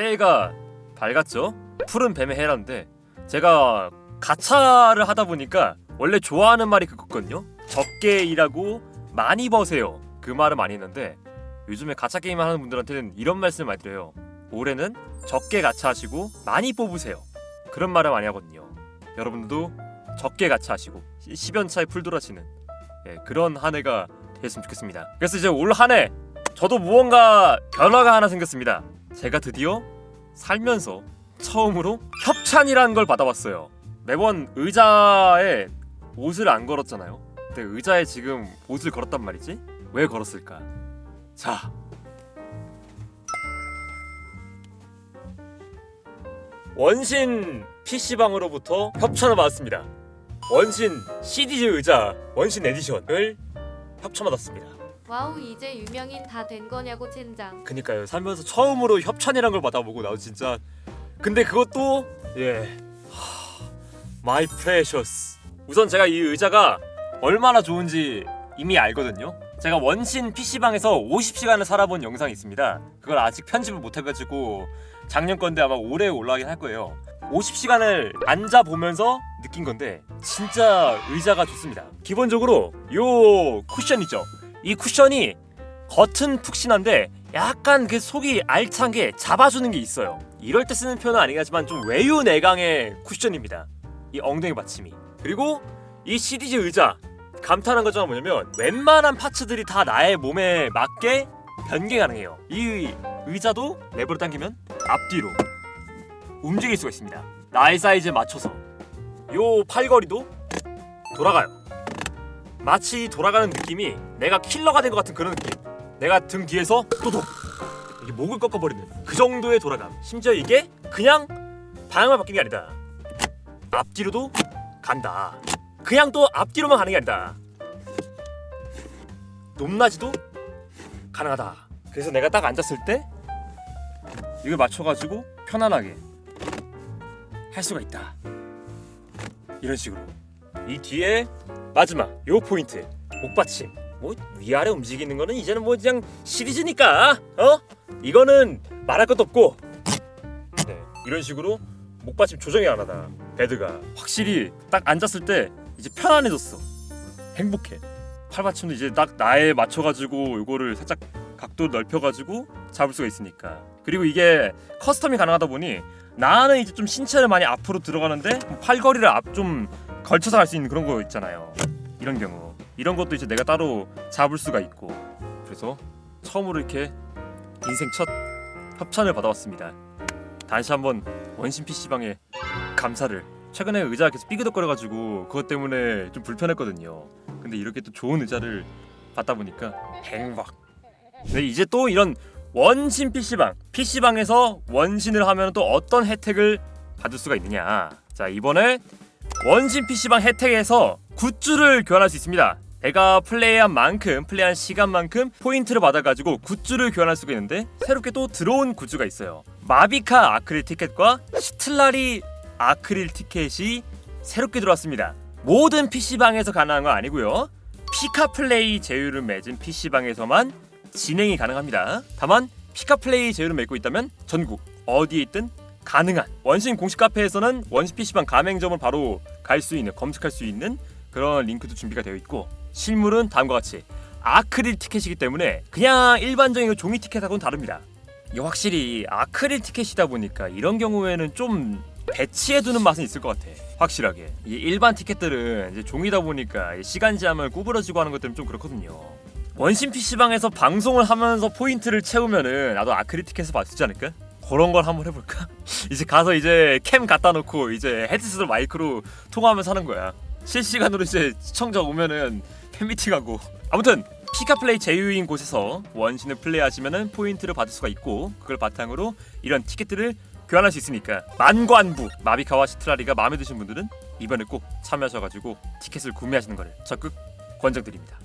새해가 밝았죠? 푸른 뱀의 해라는데 제가 가차를 하다 보니까 원래 좋아하는 말이 그거거든요. 적게 일하고 많이 버세요. 그 말을 많이 했는데 요즘에 가차 게임 하는 분들한테는 이런 말씀을 많이 드려요. 올해는 적게 가차하시고 많이 뽑으세요. 그런 말을 많이 하거든요. 여러분들도 적게 가차하시고 10연차에 풀돌아치는 예, 그런 한 해가 됐으면 좋겠습니다. 그래서 이제 올 한 해 저도 무언가 변화가 하나 생겼습니다. 제가 드디어 살면서 처음으로 협찬이라는 걸 받아봤어요. 매번 의자에 옷을 안 걸었잖아요. 근데 의자에 지금 옷을 걸었단 말이지? 왜 걸었을까? 자. 원신 PC방으로부터 협찬을 받았습니다. 원신 CD즈 의자 원신 에디션을 협찬받았습니다. 와우 이제 유명인 다 된 거냐고 젠장. 그니까요. 살면서 처음으로 협찬이란 걸 받아보고 나 진짜. 근데 그것도 예. 마이 프레셔스 우선 제가 이 의자가 얼마나 좋은지 이미 알거든요. 제가 원신 PC방에서 50시간을 살아본 영상이 있습니다. 그걸 아직 편집을 못 해가지고 작년 건데 아마 올해 올라가긴 할 거예요. 50시간을 앉아 보면서 느낀 건데 진짜 의자가 좋습니다. 기본적으로 요 쿠션 있죠 이 쿠션이 겉은 푹신한데 약간 그 속이 알찬 게 잡아주는 게 있어요. 이럴 때 쓰는 표현은 아니긴 하지만 좀 외유 내강의 쿠션입니다. 이 엉덩이 받침이. 그리고 이 CDG 의자 감탄한 거죠 뭐냐면 웬만한 파츠들이 다 나의 몸에 맞게 변개 가능해요. 이 의자도 레버를 당기면 앞뒤로 움직일 수가 있습니다. 나의 사이즈에 맞춰서 요 팔걸이도 돌아가요. 마치 돌아가는 느낌이 내가 킬러가 된 것 같은 그런 느낌. 내가 등 뒤에서 또독 이게 목을 꺾어버리는 그 정도의 돌아감. 심지어 이게 그냥 방향만 바뀐 게 아니다. 앞뒤로도 간다. 그냥 또 앞뒤로만 가는 게 아니다. 높낮이도 가능하다. 그래서 내가 딱 앉았을 때 이걸 맞춰가지고 편안하게 할 수가 있다. 이런 식으로. 이 뒤에 마지막 요 포인트. 목받침. 뭐 위아래 움직이는 거는 이제는 뭐 그냥 시리즈니까 어? 이거는 말할 것도 없고. 네 이런 식으로 목받침 조정이 안 하다. 베드가. 확실히 딱 앉았을 때 이제 편안해졌어. 행복해. 팔받침도 이제 딱 나에 맞춰가지고 요거를 살짝 각도 넓혀가지고 잡을 수가 있으니까. 그리고 이게 커스텀이 가능하다 보니 나는 이제 좀 신체를 많이 앞으로 들어가는데 팔걸이를 앞 좀 걸쳐서 할 수 있는 그런 거 있잖아요. 이런 경우 이런 것도 이제 내가 따로 잡을 수가 있고 그래서 처음으로 이렇게 인생 첫 협찬을 받아왔습니다. 다시 한번 원신 PC방에 감사를 최근에 의자가 계속 삐그덕거려가지고 그것 때문에 좀 불편했거든요. 근데 이렇게 또 좋은 의자를 받다 보니까 행복. 네 이제 또 이런 원신 PC방 PC방에서 원신을 하면 또 어떤 혜택을 받을 수가 있느냐 자 이번에 원신 PC방 혜택에서 굿즈를 교환할 수 있습니다. 내가 플레이한 만큼 플레이한 시간만큼 포인트를 받아가지고 굿즈를 교환할 수가 있는데 새롭게 또 들어온 굿즈가 있어요. 마비카 아크릴 티켓과 시틀라리 아크릴 티켓이 새롭게 들어왔습니다. 모든 PC방에서 가능한 건 아니고요. 피카 플레이 제휴를 맺은 PC방에서만 진행이 가능합니다. 다만 피카 플레이 제휴를 맺고 있다면 전국 어디에 있든 가능한 원신 공식 카페에서는 원신 PC방 가맹점을 바로 갈 수 있는 검색할 수 있는 그런 링크도 준비가 되어 있고 실물은 다음과 같이 아크릴 티켓이기 때문에 그냥 일반적인 그 종이 티켓하고는 다릅니다. 확실히 아크릴 티켓이다 보니까 이런 경우에는 좀 배치해두는 맛은 있을 것 같아. 확실하게 이 일반 티켓들은 이제 종이다 보니까 이 시간 제한을 구부러지고 하는 것들은 좀 그렇거든요. 원신 PC방에서 방송을 하면서 포인트를 채우면은 나도 아크릴 티켓을 있지 않을까? 그런 걸 한번 해볼까? 이제 가서 이제 캠 갖다 놓고 이제 헤드셋 마이크로 통화하면서 하는 거야. 실시간으로 이제 시청자 오면은 팬미팅하고 아무튼 피카플레이 제휴인 곳에서 원신을 플레이하시면은 포인트를 받을 수가 있고 그걸 바탕으로 이런 티켓들을 교환할 수 있으니까 만관부 마비카와 시트라리가 마음에 드신 분들은 이번에 꼭 참여하셔가지고 티켓을 구매하시는 거를 적극 권장드립니다.